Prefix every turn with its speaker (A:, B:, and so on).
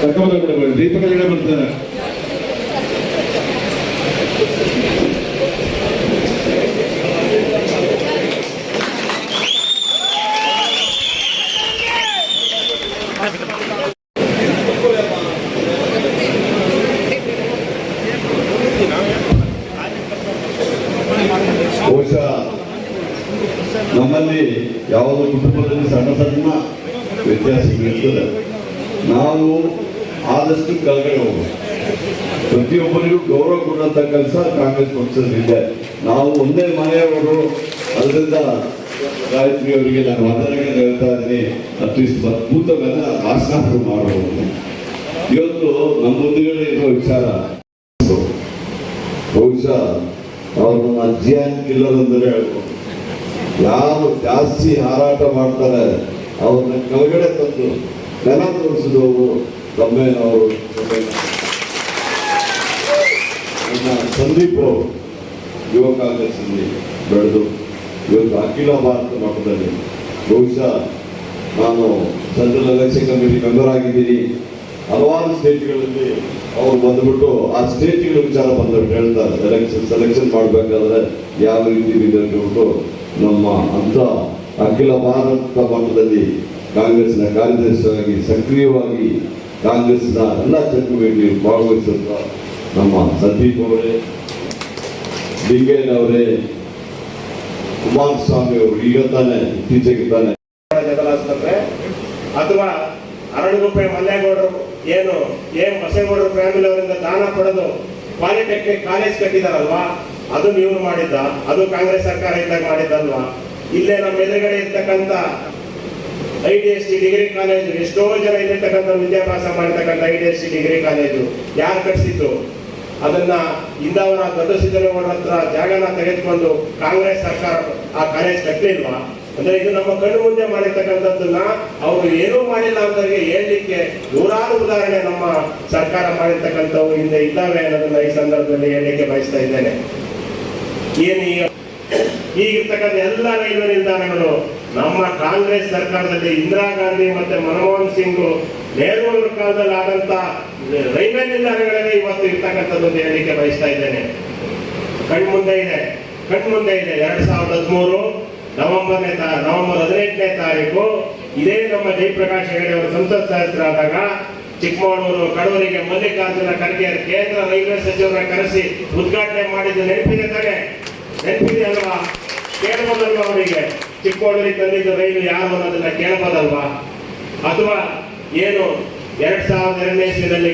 A: ಕರ್ಕೊಂಡ್ ಬಿಡಬೇಡಿ ದೀಪಕ ಕಡೆ ಬರ್ತಾರೆ
B: ಬಹುಶಃ ನಮ್ಮಲ್ಲಿ ಯಾವುದೋ ಕುಟುಂಬದಲ್ಲಿ ಸಣ್ಣ ಸಣ್ಣ ವ್ಯತ್ಯಾಸಗಳಿರ್ತದೆ. ನಾವು ಆದಷ್ಟು ಕೆಳಗಡೆ ಹೋಗೋದು ಪ್ರತಿಯೊಬ್ಬರಿಗೂ ಗೌರವ ಕೊಡುವಂಥ ಕೆಲಸ ಕಾಂಗ್ರೆಸ್ ಪಕ್ಷದಲ್ಲಿದೆ ನಾವು ಒಂದೇ ಮನೆಯವರು ಅದರಿಂದ ಗಾಯತ್ರಿ ಅವರಿಗೆ ನಾನು ಮಾತನಾಡಿದ ಹೇಳ್ತಾ ಇದ್ದೀನಿ. ಅಟ್ಲೀಸ್ಟ್ ಅದ್ಭುತವನ್ನ ಮೇಲೆ ಭಾಷಣ ಮಾಡಬಹುದು ಇವತ್ತು ನಮ್ಮ ಮುಂದುಗಡೆ ಇರುವ ವಿಚಾರ. ಬಹುಶಃ ಅವ್ರನ್ನ ಜಿಯಾನ್ ಕಿಲ್ಲರ್ ಅಂದರೆ ಹೇಳ್ಬೋದು. ಯಾರು ಜಾಸ್ತಿ ಹಾರಾಟ ಮಾಡ್ತಾರೆ ಅವ್ರನ್ನ ಕೆಳಗಡೆ ತಂದು ನೆಲ ತೋರಿಸಿದವರು ಬೊಮ್ಮೆಯವರು ನನ್ನ ಸಂದೀಪ್ ಅವರು ಯುವ ಕಾಂಗ್ರೆಸ್ನಲ್ಲಿ ಬೆಳೆದು ಇವತ್ತು ಅಖಿಲ ಭಾರತ ಮಟ್ಟದಲ್ಲಿ ಬಹುಶಃ ನಾನು ಸೆಂಟ್ರಲ್ ಎಲೆಕ್ಷನ್ ಕಮಿಟಿ ಮೆಂಬರ್ ಆಗಿದ್ದೀನಿ. ಹಲವಾರು ಸ್ಟೇಟ್ಗಳಲ್ಲಿ ಅವ್ರು ಬಂದ್ಬಿಟ್ಟು ಆ ಸ್ಟೇಟ್ಗಳ ವಿಚಾರ ಬಂದ್ಬಿಟ್ಟು ಹೇಳ್ತಾರೆ ಸೆಲೆಕ್ಷನ್ ಸೆಲೆಕ್ಷನ್ ಮಾಡಬೇಕಾದ್ರೆ ಯಾವ ರೀತಿ ಇದೆ ಅಂತ ನಮ್ಮ ಅಂತ ಅಖಿಲ ಭಾರತ ಮಟ್ಟದಲ್ಲಿ ಕಾಂಗ್ರೆಸ್ನ ಕಾರ್ಯದರ್ಶಿಯಾಗಿ, ಸಕ್ರಿಯವಾಗಿ ಕಾಂಗ್ರೆಸ್ನ ಎಲ್ಲ ಚಟುವಟಿಕೆಯಲ್ಲಿ ಭಾಗವಹಿಸಿದ ನಮ್ಮ ಸಂದೀಪ್ ಅವರೇ, ಲಿಂಗೇನವರೇ, ಕುಮಾರಸ್ವಾಮಿ ಅವರು ಈಗ ತಾನೆ, ಇತ್ತೀಚೆಗೆ ತಾನೆ.
C: ಅಥವಾ ಅರಳುಗುಪ್ಪೆ ಮಲ್ಲೇಗೌಡರು ಏನು, ಏನ್ ಬಸೇಗೌಡರು ಫ್ಯಾಮಿಲಿ ಅವರಿಂದ ದಾನ ಪಡೆದು ಪಾಲಿಟೆಕ್ನಿಕ್ ಕಾಲೇಜ್ ಕಟ್ಟಿದಾರಲ್ವಾ? ಅದು ನೀವು ಮಾಡಿದ್ದ, ಅದು ಕಾಂಗ್ರೆಸ್ ಸರ್ಕಾರ ಇದ್ದಾಗ ಮಾಡಿದ್ದಲ್ವಾ? ಇಲ್ಲೇ ನಮ್ಮ ಎದುರುಗಡೆ ಇರ್ತಕ್ಕಂಥ I D S C degree college ಎಷ್ಟೋ ಜನ ಇಲ್ಲಿರ್ತಕ್ಕಂಥ ವಿದ್ಯಾಭ್ಯಾಸ ಮಾಡಿರ್ತಕ್ಕಂಥ I D S C degree college ಯಾರು ಕಟ್ಸಿತ್ತು ಅದನ್ನ ಇಂದವರ ದೊಡ್ಡ ಸಿದ್ದರಾಮಯ್ಯ ಹತ್ರ ಜಾಗನ ತೆಗೆದುಕೊಂಡು ಕಾಂಗ್ರೆಸ್ ಸರ್ಕಾರ ಆ ಕಾಲೇಜ್ ಕಟ್ಟಲಿಲ್ವಾ ಅಂದ್ರೆ ಇದು ನಮ್ಮ ಕಣ್ಣು ಮುಂದೆ ಮಾಡಿರ್ತಕ್ಕಂಥದ್ದನ್ನ ಅವರು ಏನೂ ಮಾಡಿಲ್ಲ ಅಂತವರಿಗೆ ಹೇಳಲಿಕ್ಕೆ ನೂರಾರು ಉದಾಹರಣೆ ನಮ್ಮ ಸರ್ಕಾರ ಮಾಡಿರ್ತಕ್ಕಂಥವು ಹಿಂದೆ ಇದ್ದಾವೆ ಅನ್ನೋದನ್ನ ಈ ಸಂದರ್ಭದಲ್ಲಿ ಹೇಳಲಿಕ್ಕೆ ಬಯಸ್ತಾ ಇದ್ದೇನೆ. ಏನು ಈಗಿರ್ತಕ್ಕಂಥ ಎಲ್ಲ ರೈಲ್ವೆ ನಿಲ್ದಾಣಗಳು ನಮ್ಮ ಕಾಂಗ್ರೆಸ್ ಸರ್ಕಾರದಲ್ಲಿ ಇಂದಿರಾ ಗಾಂಧಿ ಮತ್ತೆ ಮನಮೋಹನ್ ಸಿಂಗ್ ನೆಹರು ಅವರ ಕಾಲದಲ್ಲಿ ಆದಂತ ರೈಲ್ವೆ ನಿಲ್ದಾಣಗಳೇ ಇವತ್ತು ಇರ್ತಕ್ಕಂಥದ್ದು ಹೇಳಿಕೆ ಬಯಸ್ತಾ ಇದ್ದೇನೆ. ಕಣ್ಮುಂದೆ ಇದೆ. ಕಣ್ಮುಂದೆ ಇದೆ. ಎರಡ್ ಸಾವಿರದ ಹದಿಮೂರು ನವೆಂಬರ್ನೇ ನವೆಂಬರ್ ಹದಿನೆಂಟನೇ ತಾರೀಕು. ಇದೇ ನಮ್ಮ ಜಯಪ್ರಕಾಶ್ ಹೆಗಡೆ ಅವರು ಸಂಸತ್ ಸದಸ್ಯರಾದಾಗ ಚಿಕ್ಕಮಗಳೂರು ಕಡೂರಿಗೆ ಮಲ್ಲಿಕಾರ್ಜುನ ಖರ್ಗೆ ಕೇಂದ್ರ ರೈಲ್ವೆ ಸಚಿವರನ್ನ ಕರೆಸಿ ಉದ್ಘಾಟನೆ ಮಾಡಿದ್ದು ನೆನಪಿದೆ ತಾನೆ? ನೆನಪಿದೆ ಅಲ್ವಾ? ಕೇಳಬಹುದಲ್ವಾ ಅವರಿಗೆ? ಚಿಕ್ಕೋಡಲ್ಲಿ ತಂದಿದ್ದ ರೈಲು ಯಾರು ಅನ್ನೋದನ್ನ ಕೇಳಬಹುದಲ್ವಾ ಅಥವಾ ಏನು, ಎರಡ್ ಸಾವಿರದ ಎರಡನೇ ಇಸ್ವಿನಲ್ಲಿ